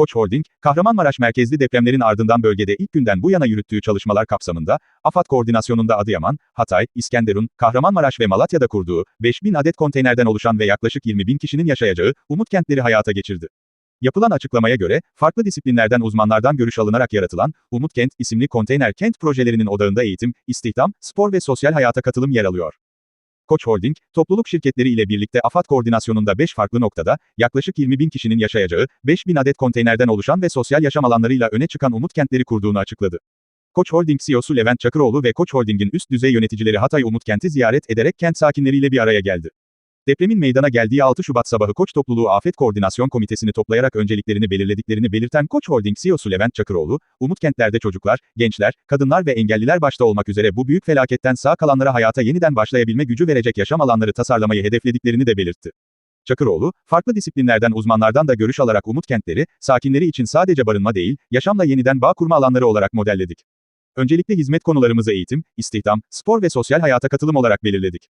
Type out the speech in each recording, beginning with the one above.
Koç Holding, Kahramanmaraş merkezli depremlerin ardından bölgede ilk günden bu yana yürüttüğü çalışmalar kapsamında, AFAD koordinasyonunda Adıyaman, Hatay, İskenderun, Kahramanmaraş ve Malatya'da kurduğu, 5000 adet konteynerden oluşan ve yaklaşık 20 bin kişinin yaşayacağı, Umut Kentleri hayata geçirdi. Yapılan açıklamaya göre, farklı disiplinlerden uzmanlardan görüş alınarak yaratılan, Umut Kent isimli konteyner kent projelerinin odağında eğitim, istihdam, spor ve sosyal hayata katılım yer alıyor. Koç Holding, topluluk şirketleri ile birlikte AFAD koordinasyonunda 5 farklı noktada, yaklaşık 20 bin kişinin yaşayacağı, 5 bin adet konteynerden oluşan ve sosyal yaşam alanlarıyla öne çıkan Umut Kentleri kurduğunu açıkladı. Koç Holding CEO'su Levent Çakıroğlu ve Koç Holding'in üst düzey yöneticileri Hatay Umut Kent'i ziyaret ederek kent sakinleriyle bir araya geldi. Depremin meydana geldiği 6 Şubat sabahı Koç Topluluğu Afet Koordinasyon Komitesi'ni toplayarak önceliklerini belirlediklerini belirten Koç Holding CEO'su Levent Çakıroğlu, Umut kentlerde çocuklar, gençler, kadınlar ve engelliler başta olmak üzere bu büyük felaketten sağ kalanlara hayata yeniden başlayabilme gücü verecek yaşam alanları tasarlamayı hedeflediklerini de belirtti. Çakıroğlu, farklı disiplinlerden uzmanlardan da görüş alarak Umut kentleri, sakinleri için sadece barınma değil, yaşamla yeniden bağ kurma alanları olarak modelledik. Öncelikle hizmet konularımızı eğitim, istihdam, spor ve sosyal hayata katılım olarak belirledik.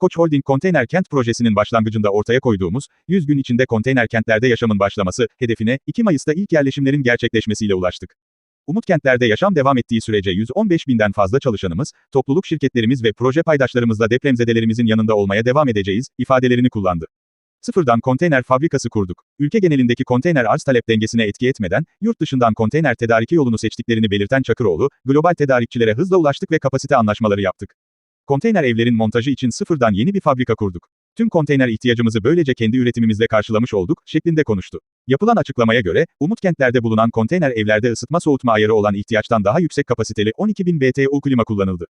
Koç Holding Konteyner Kent projesinin başlangıcında ortaya koyduğumuz, 100 gün içinde konteyner kentlerde yaşamın başlaması, hedefine, 2 Mayıs'ta ilk yerleşimlerin gerçekleşmesiyle ulaştık. Umut kentlerde yaşam devam ettiği sürece 115 binden fazla çalışanımız, topluluk şirketlerimiz ve proje paydaşlarımızla depremzedelerimizin yanında olmaya devam edeceğiz, ifadelerini kullandı. Sıfırdan konteyner fabrikası kurduk. Ülke genelindeki konteyner arz talep dengesine etki etmeden, yurt dışından konteyner tedariki yolunu seçtiklerini belirten Çakıroğlu, global tedarikçilere hızla ulaştık ve kapasite anlaşmaları yaptık. Konteyner evlerin montajı için sıfırdan yeni bir fabrika kurduk. Tüm konteyner ihtiyacımızı böylece kendi üretimimizle karşılamış olduk, şeklinde konuştu. Yapılan açıklamaya göre, Umut kentlerde bulunan konteyner evlerde ısıtma soğutma ayarı olan ihtiyaçtan daha yüksek kapasiteli 12.000 BTU klima kullanıldı.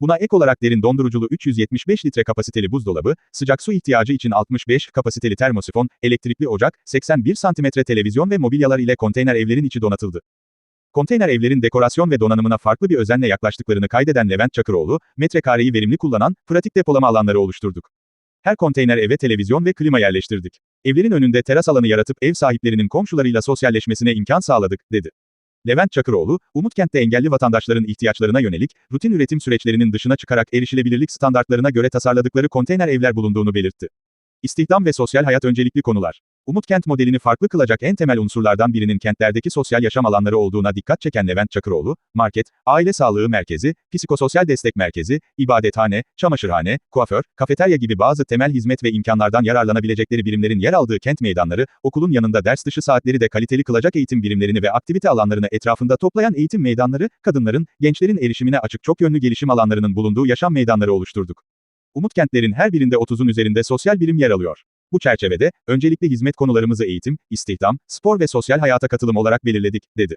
Buna ek olarak derin donduruculu 375 litre kapasiteli buzdolabı, sıcak su ihtiyacı için 65 kapasiteli termosifon, elektrikli ocak, 81 santimetre televizyon ve mobilyalar ile konteyner evlerin içi donatıldı. Konteyner evlerin dekorasyon ve donanımına farklı bir özenle yaklaştıklarını kaydeden Levent Çakıroğlu, metrekareyi verimli kullanan, pratik depolama alanları oluşturduk. Her konteyner eve televizyon ve klima yerleştirdik. Evlerin önünde teras alanı yaratıp ev sahiplerinin komşularıyla sosyalleşmesine imkan sağladık, dedi. Levent Çakıroğlu, Umutkent'te engelli vatandaşların ihtiyaçlarına yönelik, rutin üretim süreçlerinin dışına çıkarak erişilebilirlik standartlarına göre tasarladıkları konteyner evler bulunduğunu belirtti. İstihdam ve sosyal hayat öncelikli konular. Umutkent modelini farklı kılacak en temel unsurlardan birinin kentlerdeki sosyal yaşam alanları olduğuna dikkat çeken Levent Çakıroğlu, market, aile sağlığı merkezi, psikososyal destek merkezi, ibadethane, çamaşırhane, kuaför, kafeterya gibi bazı temel hizmet ve imkanlardan yararlanabilecekleri birimlerin yer aldığı kent meydanları, okulun yanında ders dışı saatleri de kaliteli kılacak eğitim birimlerini ve aktivite alanlarını etrafında toplayan eğitim meydanları, kadınların, gençlerin erişimine açık çok yönlü gelişim alanlarının bulunduğu yaşam meydanları oluşturduk. Umut kentlerin her birinde 30'un üzerinde sosyal birim yer alıyor. Bu çerçevede, öncelikle hizmet konularımızı eğitim, istihdam, spor ve sosyal hayata katılım olarak belirledik, dedi.